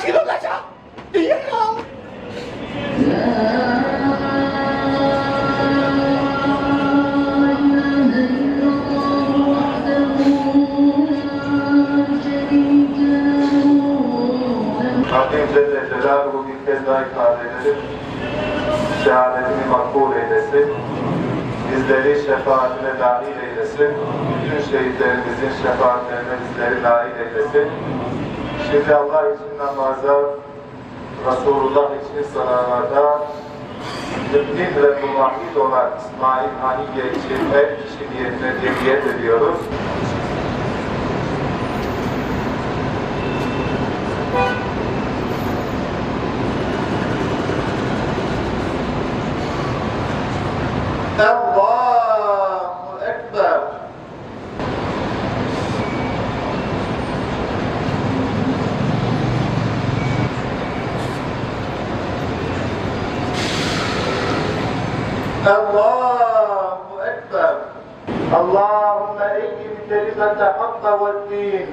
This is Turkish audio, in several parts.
katil olacak diye kal. Rabbim Celle Celaluhu bir kez daha ifade edelim. Şehadetini makbul eylesin. Bizleri şefaatine dahil eylesin. Bütün şehitlerimizin şefaatlerine bizleri dahil eylesin. Şimdi Allah için namaza, Resulullah için salavata, mümin ve muvahhid olan İsmail Haniye için her kişi niyetine niyet ediyoruz. Allahu Ekber. Allahu Ekber. Allahümme eyyim kelimete hakka ve din.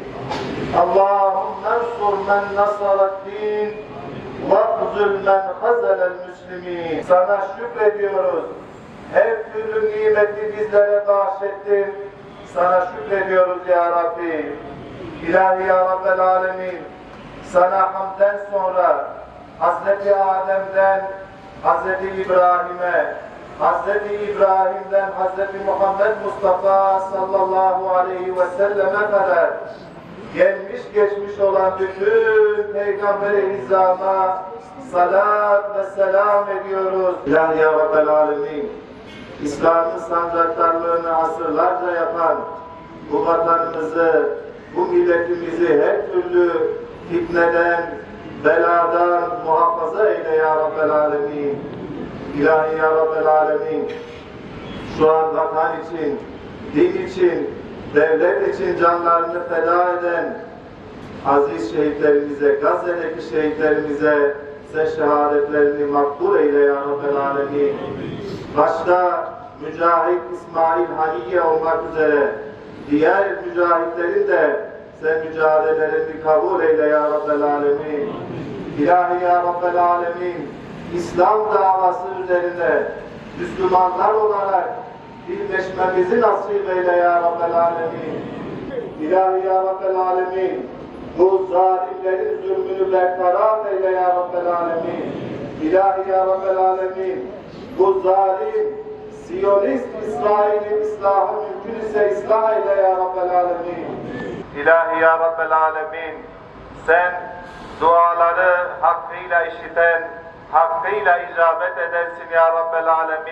Allahümme ensur men nasara din. Vakzul men hazelel müslimin. Sana şükrediyoruz. Her türlü nimeti bizlere bahşettin. Sana şükrediyoruz ya Rabbi. İlahi ya Rabbel Alemin. Sana hamden sonra Hazreti Adem'den Hazreti İbrahim'e, Hazreti İbrahim'den Hazreti Muhammed Mustafa sallallahu aleyhi ve selleme kadar gelmiş geçmiş olan bütün Peygamber-i İzzam'a salat ve selam ediyoruz. İlahi ya Rabbel Alemin. İslam'ın sancaktarlığını asırlarca yapan bu vatanımızı, bu milletimizi her türlü fitneden, beladan muhafaza eyle ya Rabbel Alemin. İlahi ya Rabbel Alemin. Şu an vatan için, din için, devlet için canlarını feda eden aziz şehitlerimize, Gazze'deki şehitlerimize sen şehadetlerini makbul eyle ya Rabbel Alemin. Başta Mücahit İsmail Haniye olmak üzere diğer mücahitlerin de sen mücadelelerini kabul eyle ya Rabbel Alemin. İlahi ya Rabbel Alemin. İslam davası üzerine Müslümanlar olarak birleşmemizi nasip eyle ya Rabbel Alemin. İlahi ya Rabbel Alemin. Bu zalimlerin zulmünü bertaraf eyle ya Rabbel Alemin. İlahi ya Rabbel Alemin. Bu zalim, Siyonist İsrail'in islahı mümkün ise ıslah eyle ya Rabbel Alemin. İlahi ya Rabbel Alemin. Sen duaları hakkıyla işiten, hakkıyla icabet edensin ya Rabbel Alemin.